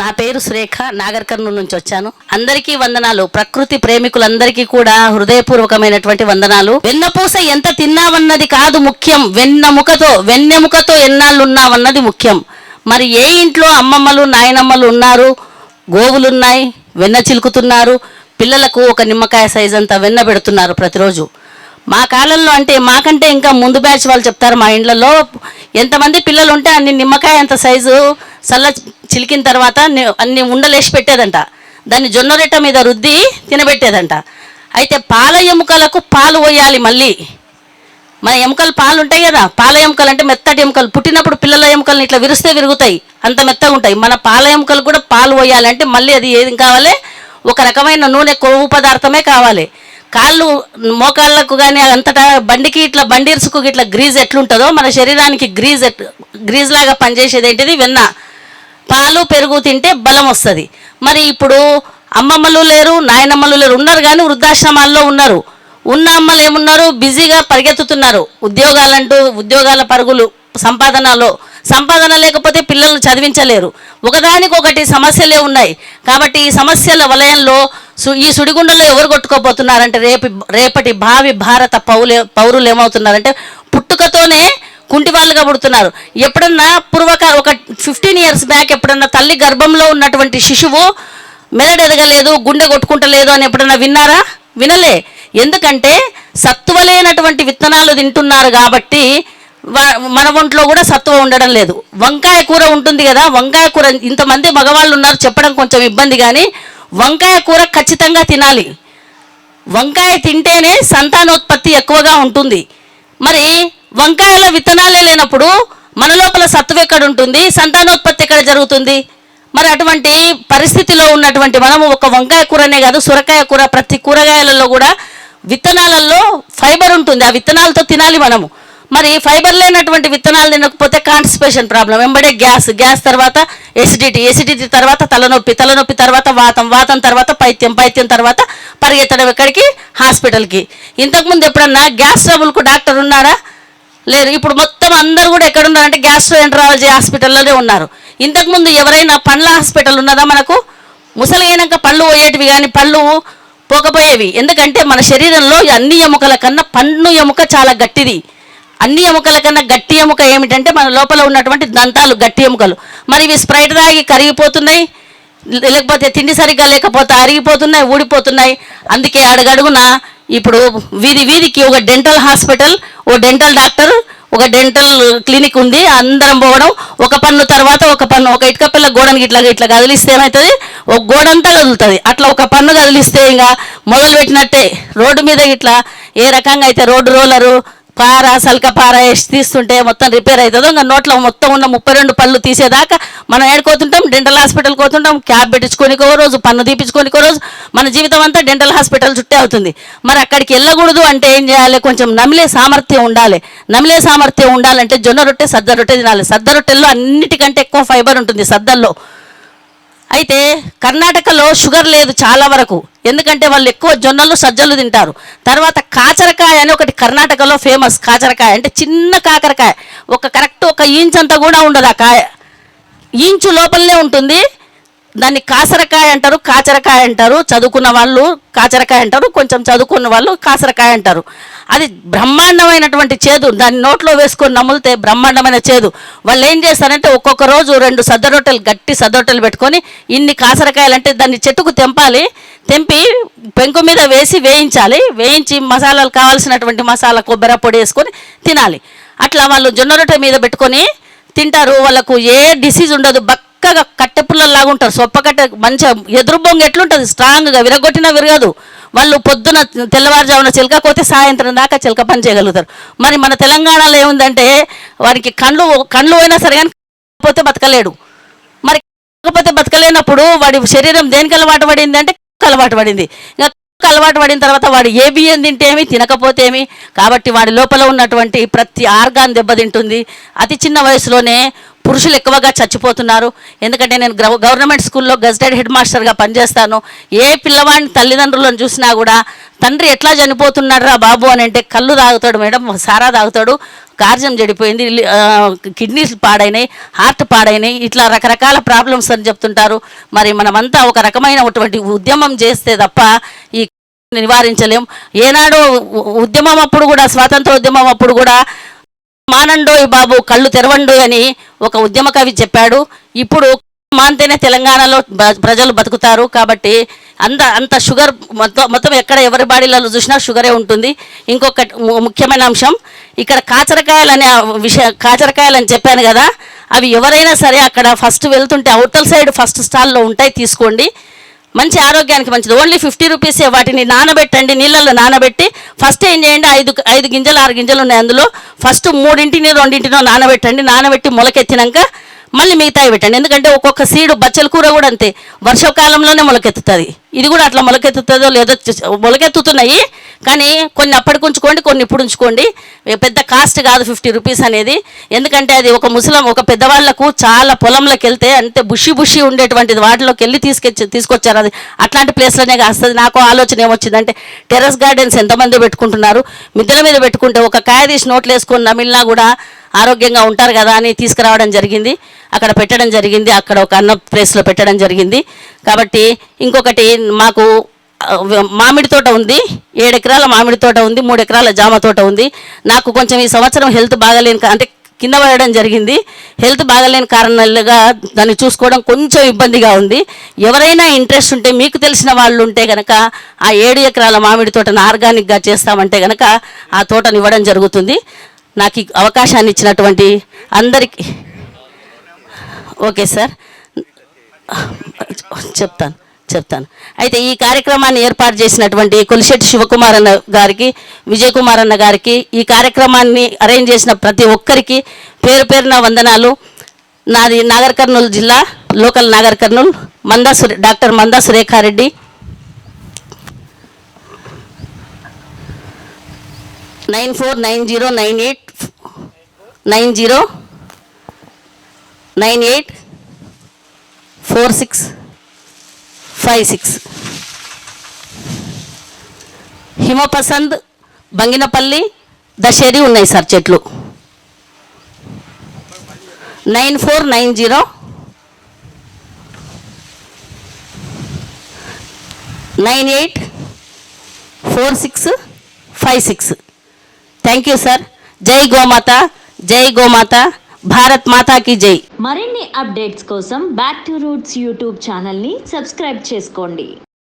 నా పేరు శ్రేఖ నాగర్ నుంచి వచ్చాను. అందరికీ వందనాలు. ప్రకృతి ప్రేమికులందరికీ కూడా హృదయపూర్వకమైనటువంటి వందనాలు. వెన్నపూస ఎంత తిన్నావన్నది కాదు ముఖ్యం. వెన్నెముకతో వెన్నెముకతో ఎన్నాళ్ళు ఉన్నావన్నది ముఖ్యం. మరి ఏ ఇంట్లో అమ్మమ్మలు నాయనమ్మలు ఉన్నారు? గోవులున్నాయి వెన్న చిలుకుతున్నారు. పిల్లలకు ఒక నిమ్మకాయ సైజ్ అంతా వెన్న పెడుతున్నారు ప్రతిరోజు. మా కాలంలో అంటే మాకంటే ఇంకా ముందు బ్యాచ్ వాళ్ళు చెప్తారు మా ఇండ్లలో. ఎంతమంది పిల్లలు ఉంటే అన్ని నిమ్మకాయ అంత సైజు చల్ల చిలికిన తర్వాత అన్ని ఉండలేసి పెట్టేదంట. దాన్ని జొన్న రెట్ట మీద రుద్ది తినబెట్టేదంట. అయితే పాల ఎముకలకు పాలు పోయాలి మళ్ళీ. మన ఎముకలు పాలు ఉంటాయి కదా పాల ఎముకలు అంటే మెత్తటి ఎముకలు. పుట్టినప్పుడు పిల్లల ఎముకలను ఇట్లా విరిస్తే విరుగుతాయి అంత మెత్తగా ఉంటాయి. మన పాల ఎముకలు కూడా పాలు పోయాలంటే మళ్ళీ అది ఏది కావాలి? ఒక రకమైన నూనె కొవ్వు పదార్థమే కావాలి. కాళ్ళు మోకాళ్ళకు కానీ అంతటా బండికి ఇట్లా బండిర్సుకు ఇట్లా గ్రీజ్ ఎట్లుంటుందో మన శరీరానికి గ్రీజ్ ఎట్ గ్రీజ్ లాగా పనిచేసేది ఏంటిది? వెన్న. పాలు పెరుగు తింటే బలం వస్తుంది. మరి ఇప్పుడు అమ్మమ్మలు లేరు నాయనమ్మలు లేరు ఉన్నారు కానీ వృద్ధాశ్రమాల్లో ఉన్నారు. ఉన్న అమ్మలు ఏమున్నారు? బిజీగా పరిగెత్తుతున్నారు. ఉద్యోగాలంటూ ఉద్యోగాల పరుగులు సంపాదనలో. సంపాదన లేకపోతే పిల్లలను చదివించలేరు. ఒకదానికొకటి సమస్యలే ఉన్నాయి. కాబట్టి ఈ సమస్యల వలయంలో సు- ఈ సుడిగుండలో ఎవరు కొట్టుకోబోతున్నారంటే రేపు రేపటి భావి భారత పౌలే పౌరులు ఏమవుతున్నారంటే పుట్టుకతోనే కుంటి వాళ్ళుగా పుడుతున్నారు ఎప్పుడన్నా పూర్వక ఒక ఫిఫ్టీన్ ఇయర్స్ బ్యాక్ ఎప్పుడన్నా తల్లి గర్భంలో ఉన్నటువంటి శిశువు మెదడు ఎదగలేదు గుండె కొట్టుకుంటలేదు అని ఎప్పుడన్నా విన్నారా? వినలే. ఎందుకంటే సత్తువలేనటువంటి విత్తనాలు తింటున్నారు కాబట్టి మన ఒంట్లో కూడా సత్తువ ఉండడం లేదు. వంకాయ కూర ఉంటుంది కదా వంకాయ కూర ఇంతమంది మగవాళ్ళు ఉన్నారు చెప్పడం కొంచెం ఇబ్బంది కానీ వంకాయ కూర ఖచ్చితంగా తినాలి. వంకాయ తింటేనే సంతానోత్పత్తి ఎక్కువగా ఉంటుంది. మరి వంకాయల విత్తనాలే లేనప్పుడు మన లోపల సత్తువ ఎక్కడ ఉంటుంది? సంతానోత్పత్తి ఎక్కడ జరుగుతుంది? మరి అటువంటి పరిస్థితిలో ఉన్నటువంటి మనము ఒక వంకాయ కూరనే కాదు సొరకాయ కూర. ప్రతి కూరగాయలలో కూడా విత్తనాలలో ఫైబర్ ఉంటుంది. ఆ విత్తనాలతో తినాలి మనము. మరి ఫైబర్ లేనటువంటి విత్తనాలు తినకపోతే కాన్స్టిపేషన్ ప్రాబ్లం. వెంబడే గ్యాస్. గ్యాస్ తర్వాత ఎసిడిటీ. ఎసిడిటీ తర్వాత తలనొప్పి. తలనొప్పి తర్వాత వాతం. వాతం తర్వాత పైత్యం. పైత్యం తర్వాత పరిగెత్తడం ఎక్కడికి? హాస్పిటల్కి. ఇంతకుముందు ఎప్పుడన్నా గ్యాస్ ట్రబుల్కు డాక్టర్ ఉన్నారా? లేరు ఇప్పుడు మొత్తం అందరూ కూడా ఎక్కడ ఉన్నారంటే గ్యాస్ట్రో ఎంట్రాలజీ హాస్పిటల్లోనే ఉన్నారు. ఇంతకుముందు ఎవరైనా పండ్ల హాస్పిటల్ ఉన్నదా మనకు? ముసలి అయినాక పళ్ళు పోయేటివి కానీ పళ్ళు పోకపోయేవి. ఎందుకంటే మన శరీరంలో అన్ని ఎముకల కన్నా పన్ను ఎముక చాలా గట్టిది. అన్ని ఎముకల కన్నా గట్టి ఎముక ఏమిటంటే మన లోపల ఉన్నటువంటి దంతాలు గట్టి ఎముకలు. మరి ఇవి స్ప్రైట్ తాగి కరిగిపోతున్నాయి. లేకపోతే తిండి సరిగ్గా లేకపోతే అరిగిపోతున్నాయి ఊడిపోతున్నాయి. అందుకే అడుగడుగున ఇప్పుడు వీధి వీధికి ఒక డెంటల్ హాస్పిటల్ ఓ డెంటల్ డాక్టర్ ఒక డెంటల్ క్లినిక్ ఉంది అందరం పోవడం ఒక పన్ను తర్వాత ఒక పన్ను ఒక ఇటుక పిల్ల గోడనికి ఇట్లా ఇట్లా కదిలిస్తే ఏమవుతుంది ఒక గోడంతా కదులుతుంది. అట్లా ఒక పన్ను కదిలిస్తే ఇంకా మొదలు పెట్టినట్టే రోడ్డు మీద ఇట్లా ఏ రకంగా అయితే రోడ్డు రోలరు పార సల్క పార వేసి తీస్తుంటే మొత్తం రిపేర్ అవుతుందో. ఇంకా నోట్లో మొత్తం ఉన్న ముప్పై రెండు పళ్ళు తీసేదాకా మనం ఏడుకోతుంటాం డెంటల్ హాస్పిటల్ కోతుంటాం. క్యాబ్ పెట్టించుకోనికో రోజు పన్ను తీపించుకోనికో రోజు మన జీవితం అంతా డెంటల్ హాస్పిటల్ చుట్టే అవుతుంది. మరి అక్కడికి వెళ్ళకూడదు అంటే ఏం చేయాలి? కొంచెం నమిలే సామర్థ్యం ఉండాలి. నమిలే సామర్థ్యం ఉండాలంటే జొన్న రొట్టె సద్ద రొట్టె తినాలి. సద్ద రొట్టెల్లో అన్నిటికంటే ఎక్కువ ఫైబర్ ఉంటుంది సద్దల్లో. అయితే కర్ణాటకలో షుగర్ లేదు చాలా వరకు. ఎందుకంటే వాళ్ళు ఎక్కువ జొన్నలు సజ్జలు తింటారు. తర్వాత కాచరకాయ అని ఒకటి కర్ణాటకలో ఫేమస్. కాచరకాయ అంటే చిన్న కాకరకాయ. ఒక కరెక్ట్ ఒక ఇంచ్ అంతా కూడా ఉండదు ఆ కాయ. ఇంచు లోపలనే ఉంటుంది. దాన్ని కాసరకాయ అంటారు కాచరకాయ అంటారు. చదువుకున్న వాళ్ళు కాచరకాయ అంటారు కొంచెం చదువుకున్న వాళ్ళు కాసరకాయ అంటారు. అది బ్రహ్మాండమైనటువంటి చేదు. దాన్ని నోట్లో వేసుకొని నములితే బ్రహ్మాండమైన చేదు. వాళ్ళు ఏం చేస్తారంటే ఒక్కొక్క రోజు రెండు సద్ద రొట్టెలు గట్టి సద్ద రొట్టెలు పెట్టుకొని ఇన్ని కాసరకాయలు అంటే దాన్ని చెట్టుకు తెంపాలి. తెంపి పెంకు మీద వేసి వేయించాలి. వేయించి మసాలాలు కావాల్సినటువంటి మసాలా కొబ్బరి పొడి వేసుకొని తినాలి. అట్లా వాళ్ళు జొన్న రొట్టె మీద పెట్టుకొని తింటారు. వాళ్ళకు ఏ డిసీజ్ ఉండదు. బక్ కట్టె కట్టెపుల్లలాగా ఉంటారు. సొప్పకట్ట మంచిగా ఎదురు బొంగ ఎట్లుంటుంది? స్ట్రాంగ్గా విరగొట్టినా విరగదు. వాళ్ళు పొద్దున తెల్లవారుజామున చిలకపోతే సాయంత్రం దాకా చిలక పని చేయగలుగుతారు. మరి మన తెలంగాణలో ఏముందంటే వారికి కళ్ళు కళ్ళు పోయినా సరే కానీ పోతే బతకలేడు. మరి కాకపోతే బతకలేనప్పుడు వాడి శరీరం దేనికి అలవాటు పడింది అంటే అలవాటు పడింది. ఇంకా అలవాటు పడిన తర్వాత వాడు ఏ బియ్యం తింటేమి తినకపోతే ఏమి? కాబట్టి వాడి లోపల ఉన్నటువంటి ప్రతి ఆర్గాన్ దెబ్బతింటుంది. అతి చిన్న వయసులోనే పురుషులు ఎక్కువగా చచ్చిపోతున్నారు. ఎందుకంటే నేను గవర్నమెంట్ స్కూల్లో గజెటెడ్ హెడ్ మాస్టర్గా పనిచేస్తాను. ఏ పిల్లవాడిని తల్లిదండ్రులను చూసినా కూడా తండ్రి ఎట్లా చనిపోతున్నాడు రా బాబు అని అంటే కళ్ళు తాగుతాడు మేడం సారా తాగుతాడు. కార్జం చెడిపోయింది కిడ్నీస్ పాడైనాయి హార్ట్ పాడైనాయి ఇట్లా రకరకాల ప్రాబ్లమ్స్ అని చెప్తుంటారు. మరి మనమంతా ఒక రకమైనటువంటి ఉద్యమం చేస్తే తప్ప ఈ నివారించలేం. ఏనాడు ఉద్యమం అప్పుడు కూడా స్వాతంత్ర ఉద్యమం అప్పుడు కూడా మానండోయ్ బాబు కళ్ళు తెరవండు అని ఒక ఉద్యమ కవి చెప్పాడు. ఇప్పుడు మాంతేనే తెలంగాణలో బ- ప్రజలు బతుకుతారు కాబట్టి అంత అంత షుగర్ మొత్తం మొత్తం ఎక్కడ ఎవరి బాడీలలో చూసినా షుగరే ఉంటుంది. ఇంకొక ముఖ్యమైన అంశం ఇక్కడ కాచరకాయలు అనే విషయ కాచరకాయలు అని చెప్పాను కదా అవి ఎవరైనా సరే అక్కడ ఫస్ట్ వెళ్తుంటే అవుటల్ సైడ్ ఫస్ట్ స్టాల్లో ఉంటాయి తీసుకోండి. మంచి ఆరోగ్యానికి మంచిది. ఓన్లీ ఫిఫ్టీ రూపీసే వాటిని నానబెట్టండి నీళ్ళల్లో నానబెట్టి ఫస్ట్ ఏం చేయండి ఐదు ఐదు గింజలు ఆరు గింజలు ఉన్నాయి అందులో. ఫస్ట్ మూడింటిని రెండింటినో నానబెట్టండి. నానబెట్టి మొలకెత్తినాక మళ్ళీ మిగతాయి పెట్టండి. ఎందుకంటే ఒక్కొక్క సీడు బచ్చల కూర కూడా అంతే. వర్షాకాలంలోనే మొలకెత్తుతుంది. ఇది కూడా అట్లా మొలకెత్తుతుందో లేదో మొలకెత్తుతున్నాయి. కానీ కొన్ని అప్పటికి ఉంచుకోండి కొన్ని ఇప్పుడు ఉంచుకోండి. పెద్ద కాస్ట్ కాదు ఫిఫ్టీ రూపీస్ అనేది. ఎందుకంటే అది ఒక ముసలం ఒక పెద్దవాళ్ళకు చాలా పొలంలోకి వెళ్తే అంతే బుషి బుషి ఉండేటువంటిది. వాటిలోకి వెళ్ళి తీసుకొచ్చి తీసుకొచ్చారు అది. అట్లాంటి ప్లేస్లోనే కాస్తుంది. నాకు ఆలోచన ఏమొచ్చిందంటే టెర్రస్ గార్డెన్స్ ఎంతమంది పెట్టుకుంటున్నారు. మిద్దెల మీద పెట్టుకుంటే ఒక కాయ తీసి నోట్లు వేసుకున్న మిల్లా కూడా ఆరోగ్యంగా ఉంటారు కదా అని తీసుకురావడం జరిగింది. అక్కడ పెట్టడం జరిగింది. అక్కడ ఒక అన్న ప్లేస్లో పెట్టడం జరిగింది. కాబట్టి ఇంకొకటి మాకు మామిడి తోట ఉంది. ఏడు ఎకరాల మామిడి తోట ఉంది. మూడు ఎకరాల జామ తోట ఉంది. నాకు కొంచెం ఈ సంవత్సరం హెల్త్ బాగాలేని అంటే కింద పడడం జరిగింది. హెల్త్ బాగాలేని కారణాలుగా దాన్ని చూసుకోవడం కొంచెం ఇబ్బందిగా ఉంది. ఎవరైనా ఇంట్రెస్ట్ ఉంటే మీకు తెలిసిన వాళ్ళు ఉంటే గనక ఆ ఏడు ఎకరాల మామిడి తోటను ఆర్గానిక్గా చేస్తామంటే గనక ఆ తోటను ఇవ్వడం జరుగుతుంది. నాకు ఈ అవకాశాన్ని ఇచ్చినటువంటి అందరికీ ఓకే సార్. చెప్తాను చెప్తాను. అయితే ఈ కార్యక్రమాన్ని ఏర్పాటు చేసినటువంటి కొలిశెట్టి శివకుమార్ అన్న గారికి విజయ్ కుమార్ అన్న గారికి ఈ కార్యక్రమాన్ని అరేంజ్ చేసిన ప్రతి ఒక్కరికి పేరు పేరున వందనాలు. నాది నాగర్ కర్నూలు జిల్లా local Nagar Kurnool Manda doctor Manda Surekha Reddy. Nine four nine zero nine eight nine zero nine eight four six five six Himapasand Banganapalli Dasheri ఉన్నాయి సార్ చెట్లు. Nine four nine zero nine eight four six five six thank you sir జై గోమాత జై గోమాత భారత్ మాతాకి జై మరిన్ని updates కోసం బ్యాక్ టు రూట్స్ యూట్యూబ్ ఛానల్ని సబ్స్క్రైబ్ చేసుకోండి.